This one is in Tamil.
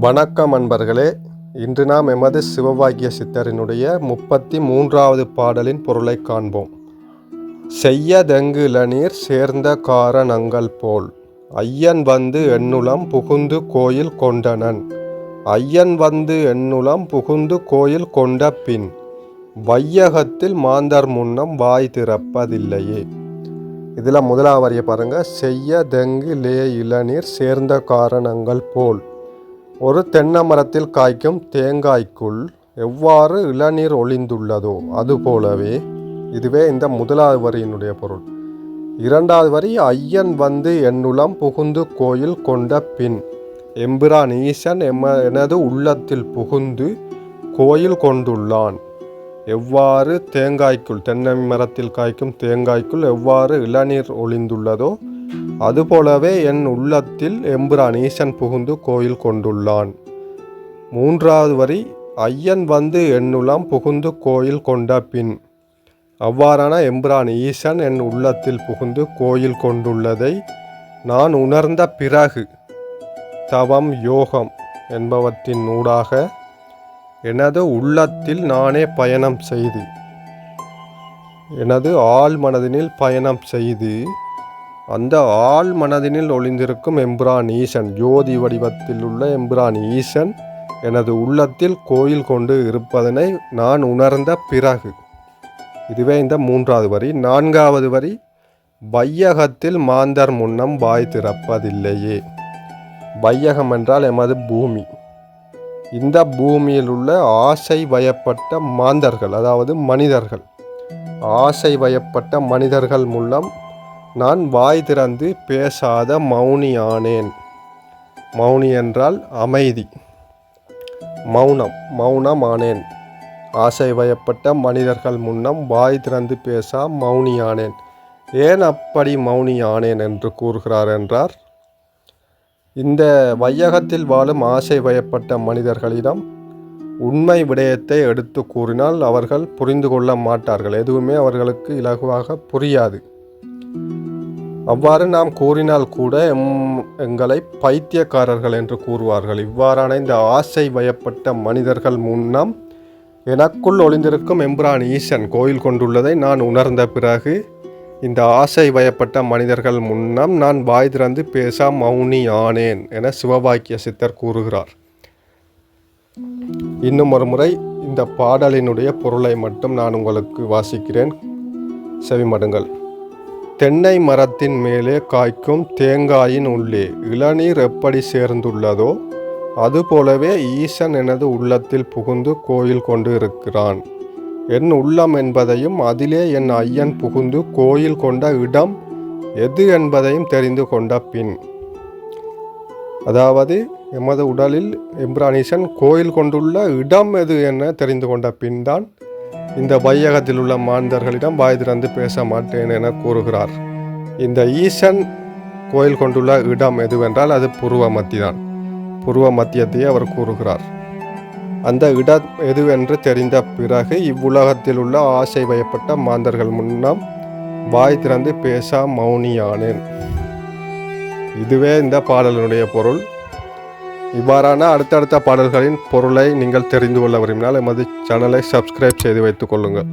வணக்கம் அன்பர்களே இன்று நாம் எமது சிவபாக்கிய சித்தரினுடைய முப்பத்தி மூன்றாவது பாடலின் பொருளை காண்போம். செய்யதெங்கு இளநீர் சேர்ந்த காரணங்கள் போல் ஐயன் வந்து எண்ணுளம் புகுந்து கோயில் கொண்டனன். ஐயன் வந்து எண்ணுளம் புகுந்து கோயில் கொண்ட பின் வையகத்தில் மாந்தர் முன்னம் வாய் திறப்பதில்லையே. இதில் முதலாவது பாருங்கள் செய்ய தெங்கு லே இளநீர் சேர்ந்த காரணங்கள் போல் ஒரு தென்னை மரத்தில் காய்க்கும் தேங்காய்க்குள் எவ்வாறு இளநீர் ஒளிந்துள்ளதோ அதுபோலவே இதுவே இந்த முதலாவது வரியினுடைய பொருள். இரண்டாவது வரி ஐயன் வந்து என்னுளம் புகுந்து கோயில் கொண்ட பின் எம்பிரான் ஈசன் எம எனது உள்ளத்தில் புகுந்து கோயில் கொண்டுள்ளான். எவ்வாறு தேங்காய்க்குள் தென்னை மரத்தில் காய்க்கும் தேங்காய்க்குள் எவ்வாறு இளநீர் ஒளிந்துள்ளதோ அதுபோலவே என் உள்ளத்தில் எம்புரான் ஈசன் புகுந்து கோயில் கொண்டுள்ளான். மூன்றாவது வரி ஐயன் வந்து என்னுளம் புகுந்து கோயில் கொண்ட பின். அவ்வாறான எம்பிரான் ஈசன் என் உள்ளத்தில் புகுந்து கோயில் கொண்டுள்ளதை நான் உணர்ந்த பிறகு தவம் யோகம் என்பவற்றின் ஊடாக எனது உள்ளத்தில் நானே பயணம் செய்து எனது ஆள் மனதினில் பயணம் செய்து அந்த ஆள் மனதினில் ஒளிந்திருக்கும் எம்பிரான் ஈசன் ஜோதி வடிவத்தில் உள்ள எம்பிரான் ஈசன் எனது உள்ளத்தில் கோயில் கொண்டு இருப்பதனை நான் உணர்ந்த பிறகு. இதுவே இந்த மூன்றாவது வரி. நான்காவது வரி. வையகத்தில் மாந்தர் முன்னம் வாய் திறப்பதில்லையே. வையகம் என்றால் எமது பூமி. இந்த பூமியில் உள்ள ஆசை வயப்பட்ட மாந்தர்கள் அதாவது மனிதர்கள் ஆசை வயப்பட்ட மனிதர்கள் மூலம் நான் வாய் திறந்து பேசாத மௌனியானேன். மௌனி என்றால் அமைதி. மௌனம் மௌனம் ஆனேன் ஆசை வயப்பட்ட மனிதர்கள் முன்னம் வாய் திறந்து பேசா மௌனியானேன். ஏன் அப்படி மௌனியானேன் என்று கூறுகிறார் என்றார். இந்த வையகத்தில் வாழும் ஆசை வயப்பட்ட மனிதர்களிடம் உண்மை விடயத்தை எடுத்து கூறினால் அவர்கள் புரிந்து கொள்ள மாட்டார்கள். எதுவுமே அவர்களுக்கு இலகுவாக புரியாது. அவ்வாறு நாம் கூறினால் கூட எம் எங்களை பைத்தியக்காரர்கள் என்று கூறுவார்கள். இவ்வாறான இந்த ஆசை வயப்பட்ட மனிதர்கள் முன்னம் எனக்குள் ஒளிந்திருக்கும் எம்பிரான் ஈசன் கோயில் கொண்டுள்ளதை நான் உணர்ந்த பிறகு இந்த ஆசை வயப்பட்ட மனிதர்கள் முன்னம் நான் வாய் திறந்து பேச மௌனி ஆனேன் என சிவபாக்கிய சித்தர் கூறுகிறார். இன்னும் ஒரு முறை இந்த பாடலினுடைய பொருளை மட்டும் நான் உங்களுக்கு வாசிக்கிறேன். செவிமடுங்கள். தென்னை மரத்தின் மேலே காய்க்கும் தேங்காயின் உள்ளே இளநீர் எப்படி சேர்ந்துள்ளதோ அதுபோலவே ஈசன் எனது உள்ளத்தில் புகுந்து கோயில் கொண்டு இருக்கிறான். என் உள்ளம் என்பதையும் அதிலே என் ஐயன் புகுந்து கோயில் கொண்ட இடம் எது என்பதையும் தெரிந்து கொண்ட பின். அதாவது எமது உடலில் எம்ப்ரானீசன் கோயில் கொண்டுள்ள இடம் எது என தெரிந்து கொண்ட பின் தான் இந்த வையகத்தில் உள்ள மாந்தர்களிடம் வாய் திறந்து பேச மாட்டேன் என கூறுகிறார். இந்த ஈசன் கோயில் கொண்டுள்ள இடம் எதுவென்றால் அது புருவ மத்திதான். புருவ மத்தியத்தையே அவர் கூறுகிறார். அந்த இடம் எதுவென்று தெரிந்த பிறகு இவ்வுலகத்தில் உள்ள ஆசை வயப்பட்ட மாந்தர்கள் முன்னம் வாய் திறந்து பேச மௌனியானேன். இதுவே இந்த பாடலினுடைய பொருள். இவ்வாறான அடுத்தடுத்த பாடல்களின் பொருளை நீங்கள் தெரிந்து கொள்ள விரும்பினால் எமது சேனலை சப்ஸ்கிரைப் செய்து வைத்துக் கொள்ளுங்கள்.